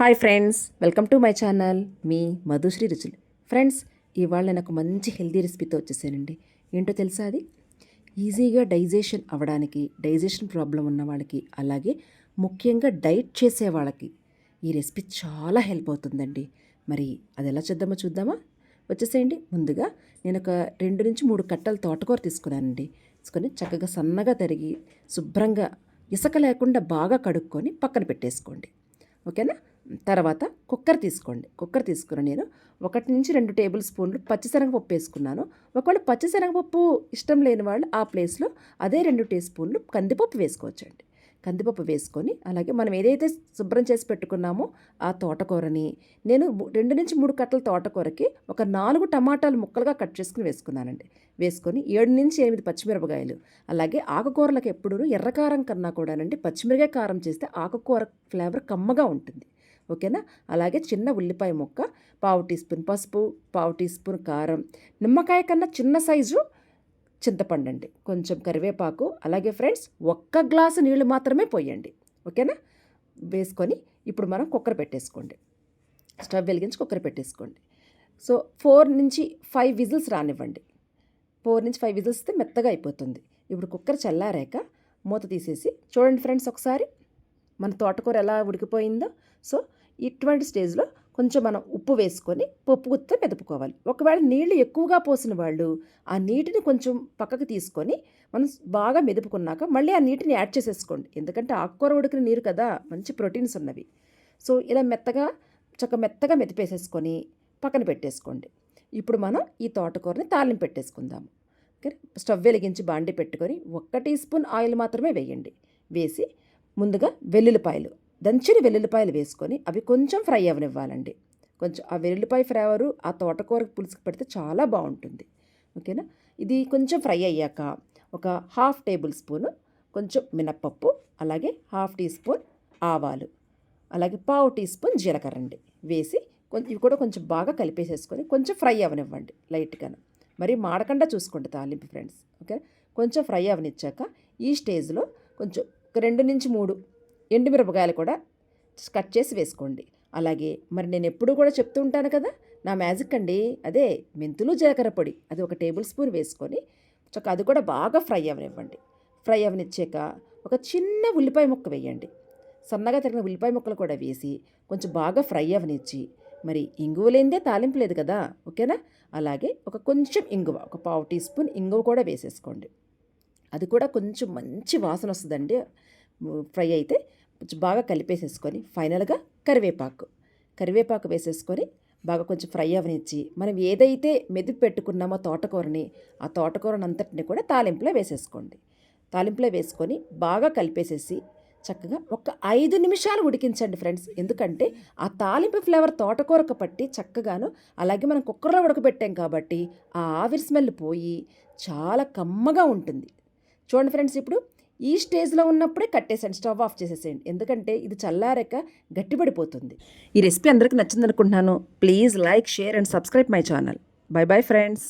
Hi friends welcome to my channel. మీ మధుశ్రీ రుచులు. Friends ఇవాళ నేను ఒక మంచి హెల్తీ రెసిపీతో వచ్చేసానండి. ఏంటో తెలుసా అది? ఈజీగా డైజెషన్ అవ్వడానికి డైజెషన్ ప్రాబ్లం ఉన్న వాళ్ళకి అలాగే ముఖ్యంగా డైట్ చేసే వాళ్ళకి ఈ రెసిపీ చాలా హెల్ప్ అవుతుందండి. మరి అది ఎలా చేద్దామో చూద్దామా? వచ్చేసేయండి. ముందుగా నేను ఒక రెండు నుంచి మూడు కట్టలు తోటకూర తీసుకున్నానండి. తీసుకొని చక్కగా సన్నగా తరిగి శుభ్రంగా ఇసక లేకుండా బాగా కడుక్కొని పక్కన పెట్టేసుకోండి. ఓకేనా? తర్వాత కుక్కర్ తీసుకోండి. కుక్కర్ తీసుకుని నేను ఒకటి నుంచి రెండు టేబుల్ స్పూన్లు పచ్చిశనగపప్పు వేసుకున్నాను. ఒకవేళ పచ్చిశనగపప్పు ఇష్టం లేని వాళ్ళు ఆ ప్లేస్లో అదే రెండు టీ స్పూన్లు కందిపప్పు వేసుకోవచ్చండి. కందిపప్పు వేసుకొని అలాగే మనం ఏదైతే శుభ్రం చేసి పెట్టుకున్నామో ఆ తోటకూరని నేను రెండు నుంచి మూడు కట్టల తోటకూరకి ఒక నాలుగు టమాటాలు ముక్కలుగా కట్ చేసుకుని వేసుకున్నానండి. వేసుకొని ఏడు నుంచి ఎనిమిది పచ్చిమిరపకాయలు అలాగే ఆకుకూరలకు ఎప్పుడూ ఎర్రకారం కన్నా కూడానండి పచ్చిమిరకాయ కారం చేస్తే ఆకుకూర ఫ్లేవర్ కమ్మగా ఉంటుంది. ఓకేనా? అలాగే చిన్న ఉల్లిపాయ ముక్క పావు టీ స్పూన్ పసుపు పావు టీ స్పూన్ కారం నిమ్మకాయ కన్నా చిన్న సైజు చింతపండు అండి. కొంచెం కరివేపాకు అలాగే ఫ్రెండ్స్ ఒక్క గ్లాసు నీళ్ళు మాత్రమే పోయండి. ఓకేనా? వేసుకొని ఇప్పుడు మనం కుక్కర్ పెట్టేసుకోండి. స్టవ్ వెలిగించి కుక్కర్ పెట్టేసుకోండి. సో ఫోర్ నుంచి ఫైవ్ విజిల్స్ రానివ్వండి. ఫోర్ నుంచి ఫైవ్ విజిల్స్ ఇస్తే మెత్తగా అయిపోతుంది. ఇప్పుడు కుక్కర్ చల్లారాక మూత తీసేసి చూడండి ఫ్రెండ్స్ ఒకసారి మన తోటకూర ఎలా ఉడికిపోయిందో. సో ఇటువంటి స్టేజ్లో కొంచెం మనం ఉప్పు వేసుకొని పప్పు గుత్త మెదుపుకోవాలి. ఒకవేళ నీళ్ళు ఎక్కువగా పోసిన వాళ్ళు ఆ నీటిని కొంచెం పక్కకు తీసుకొని మనం బాగా మెదుపుకున్నాక మళ్ళీ ఆ నీటిని యాడ్ చేసేసుకోండి. ఎందుకంటే ఆకుకూర ఉడికిన నీరు కదా మంచి ప్రోటీన్స్ ఉన్నవి. సో ఇలా మెత్తగా చక్క మెత్తగా మెదిపేసేసుకొని పక్కన పెట్టేసుకోండి. ఇప్పుడు మనం ఈ తోటకూరని తాలింపు పెట్టేసుకుందాము ఓకే స్టవ్ వెలిగించి బాండి పెట్టుకొని ఒక్క టీ స్పూన్ ఆయిల్ మాత్రమే వేయండి. వేసి ముందుగా వెల్లుల్లిపాయలు దంచిన వెల్లుల్లిపాయలు వేసుకొని అవి కొంచెం ఫ్రై అవ్వనివ్వాలండి కొంచెం ఆ వెల్లుల్లిపాయ ఫ్లేవరు ఆ తోటకూర పులుసుకు పెడితే చాలా బాగుంటుంది. ఓకేనా? ఇది కొంచెం ఫ్రై అయ్యాక ఒక హాఫ్ టేబుల్ స్పూన్ కొంచెం మినప్పప్పు అలాగే హాఫ్ టీ స్పూన్ ఆవాలు అలాగే పావు టీ స్పూన్ జీలకర్ర అండి వేసి కొంచెం ఇవి కూడా కొంచెం బాగా కలిపేసేసుకొని కొంచెం ఫ్రై అవనివ్వండి లైట్గాను. మరి మాడకుండా చూసుకోండి తాలింపు ఫ్రెండ్స్. ఓకే? కొంచెం ఫ్రై అవనిచ్చాక ఈ స్టేజ్లో కొంచెం ఒక రెండు నుంచి మూడు ఎండుమిరపకాయలు కూడా కట్ చేసి వేసుకోండి. అలాగే మరి నేను ఎప్పుడూ కూడా చెప్తూ ఉంటాను కదా నా మ్యాజిక్ అండి. అదే మెంతులు జీలకర్ర పొడి అది ఒక టేబుల్ స్పూన్ వేసుకొని చక్క అది కూడా బాగా ఫ్రై అవనివ్వండి. ఫ్రై అవనిచ్చాక ఒక చిన్న ఉల్లిపాయ ముక్క వేయండి. సన్నగా తగిన ఉల్లిపాయ ముక్కలు కూడా వేసి కొంచెం బాగా ఫ్రై అవనిచ్చి మరి ఇంగువ లేనిదే తాలింపు లేదు కదా ఓకేనా? అలాగే ఒక కొంచెం ఇంగువ ఒక పావు టీ స్పూన్ ఇంగువ కూడా వేసేసుకోండి. అది కూడా కొంచెం మంచి వాసన వస్తుందండి. ఫ్రై అయితే బాగా కలిపేసేసుకొని ఫైనల్గా కరివేపాకు. కరివేపాకు వేసేసుకొని బాగా కొంచెం ఫ్రై అవనిచ్చి మనం ఏదైతే మెదిపి పెట్టుకున్నామో తోటకూరని ఆ తోటకూరని అంతటిని కూడా తాలింపులో వేసేసుకోండి. తాలింపులో వేసుకొని బాగా కలిపేసేసి చక్కగా ఒక ఐదు నిమిషాలు ఉడికించండి ఫ్రెండ్స్. ఎందుకంటే ఆ తాలింపు ఫ్లేవర్ తోటకూరకు పట్టి చక్కగాను అలాగే మనం కుక్కర్లో ఉడకబెట్టాం కాబట్టి ఆ ఆవిరి స్మెల్ పోయి చాలా కమ్మగా ఉంటుంది. చూడండి ఫ్రెండ్స్ ఇప్పుడు ఈ స్టేజ్లో ఉన్నప్పుడే కట్టేసండి స్టవ్ ఆఫ్ చేసేసేయండి. ఎందుకంటే ఇది చల్లారాక గట్టిపడిపోతుంది. ఈ రెసిపీ అందరికీ నచ్చింది అనుకుంటున్నాను please like share and subscribe my channel. Bye bye friends.